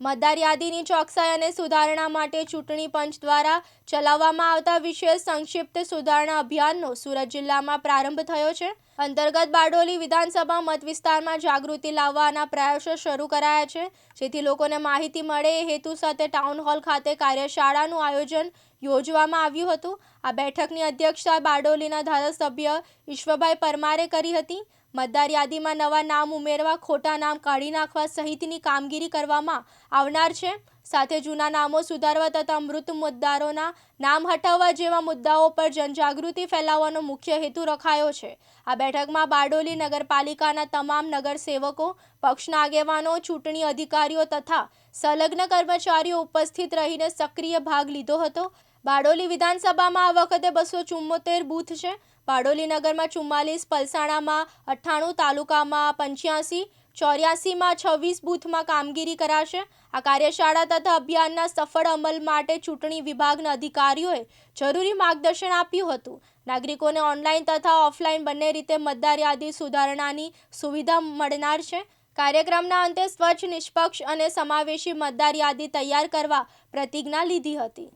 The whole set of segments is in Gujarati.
મતદાર યાદીની ચોકસાઈ અને સુધારણા માટે ચૂંટણી પંચ દ્વારા ચલાવવામાં આવતા વિશેષ સંક્ષિપ્ત સુધારણા અભિયાનનો સુરત જિલ્લામાં પ્રારંભ થયો છે. અંતર્ગત બારડોલી વિધાનસભા મત વિસ્તારમાં જાગૃતિ લાવવાના પ્રયાસો શરૂ કરાયા છે. જેથી લોકોને માહિતી મળે એ હેતુ સાથે ટાઉન હોલ ખાતે કાર્યશાળાનું આયોજન યોજવામાં આવ્યું હતું. આ બેઠકની અધ્યક્ષતા બારડોલીના ધારાસભ્ય ઈશ્વરભાઈ પરમારે કરી હતી. મતદાર યાદીમાં નવા નામ ઉમેરવા, ખોટા નામ કાઢી નાખવા સહિતની કામગીરી કરવામાં આવનાર છે. સાથે જૂના નામો સુધારવા તથા મૃત મતદારોના નામ હટાવવા જેવા મુદ્દાઓ પર જનજાગૃતિ ફેલાવવાનો મુખ્ય હેતુ રખાયો છે. આ બેઠકમાં બારડોલી નગરપાલિકાના તમામ નગરસેવકો, પક્ષના આગેવાનો, ચૂંટણી અધિકારીઓ તથા સંલગ્ન કર્મચારીઓ ઉપસ્થિત રહીને સક્રિય ભાગ લીધો હતો. બારડોલી વિધાનસભામાં આ વખતે બસો ચુમ્મોતેર બૂથ છે. બારડોલી નગરમાં ચુમ્માલીસ, પલસાણામાં અઠ્ઠાણું, તાલુકામાં પંચ્યાસી, ચોર્યાસીમાં છવ્વીસ બૂથમાં કામગીરી કરાશે. આ કાર્યશાળા તથા અભિયાનના સફળ અમલ માટે ચૂંટણી વિભાગના અધિકારીઓએ જરૂરી માર્ગદર્શન આપ્યું હતું. નાગરિકોને ઓનલાઈન તથા ઓફલાઈન બંને રીતે મતદાર યાદી સુધારણાની સુવિધા મળનાર છે. કાર્યક્રમના અંતે સ્વચ્છ, નિષ્પક્ષ અને સમાવેશી મતદાર યાદી તૈયાર કરવા પ્રતિજ્ઞા લીધી હતી.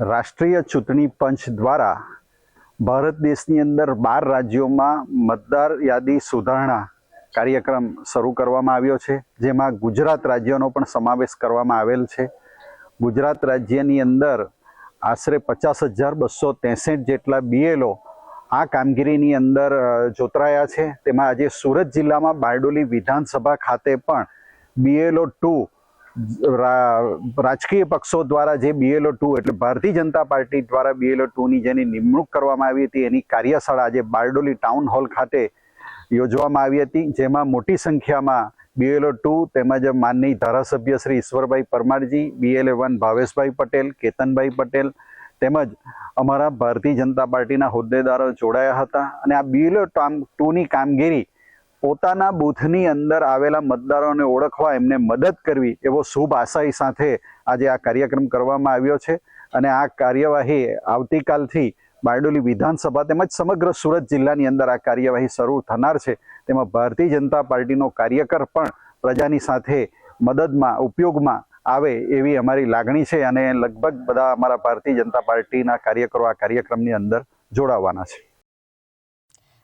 રાષ્ટ્રીય ચૂંટણી પંચ દ્વારા ભારત દેશની અંદર બાર રાજ્યોમાં મતદાર યાદી સુધારણા કાર્યક્રમ શરૂ કરવામાં આવ્યો છે, જેમાં ગુજરાત રાજ્યનો પણ સમાવેશ કરવામાં આવેલ છે. ગુજરાત રાજ્યની અંદર આશરે પચાસ હજાર બસો ત્રેસઠ જેટલા બીએલઓ આ કામગીરીની અંદર જોતરાયા છે. તેમાં આજે સુરત જિલ્લામાં બારડોલી વિધાનસભા ખાતે પણ બીએલઓ ટુ રાજકીય પક્ષો દ્વારા જે બીએલઓ ટુ એટલે ભારતીય જનતા પાર્ટી દ્વારા બીએલઓ ટુની જેની નિમણૂક કરવામાં આવી હતી, એની કાર્યશાળા આજે બારડોલી ટાઉન હોલ ખાતે યોજવામાં આવી હતી, જેમાં મોટી સંખ્યામાં બીએલઓ ટુ તેમજ માનનીય ધારાસભ્ય શ્રી ઈશ્વરભાઈ પરમારજી બીએલએ વન ભાવેશભાઈ પટેલ, કેતનભાઈ પટેલ તેમજ અમારા ભારતીય જનતા પાર્ટીના હોદ્દેદારો જોડાયા હતા. અને આ બીએલઓ ટુની કામગીરી પોતાના બૂથની અંદર આવેલા મતદારોને ઓળખવા એમને મદદ કરવી એવો શુભ આશય સાથે આજે આ કાર્યક્રમ કરવામાં આવ્યો છે. અને આ કાર્યવાહી આવતીકાલથી બારડોલી વિધાનસભા તેમજ સમગ્ર સુરત જિલ્લાની અંદર આ કાર્યવાહી શરૂ થનાર છે. તેમાં ભારતીય જનતા પાર્ટીનો કાર્યકર પણ પ્રજાની સાથે મદદમાં, ઉપયોગમાં આવે એવી અમારી લાગણી છે અને લગભગ બધા અમારા ભારતીય જનતા પાર્ટીના કાર્યકરો આ કાર્યક્રમની અંદર જોડાવાના છે.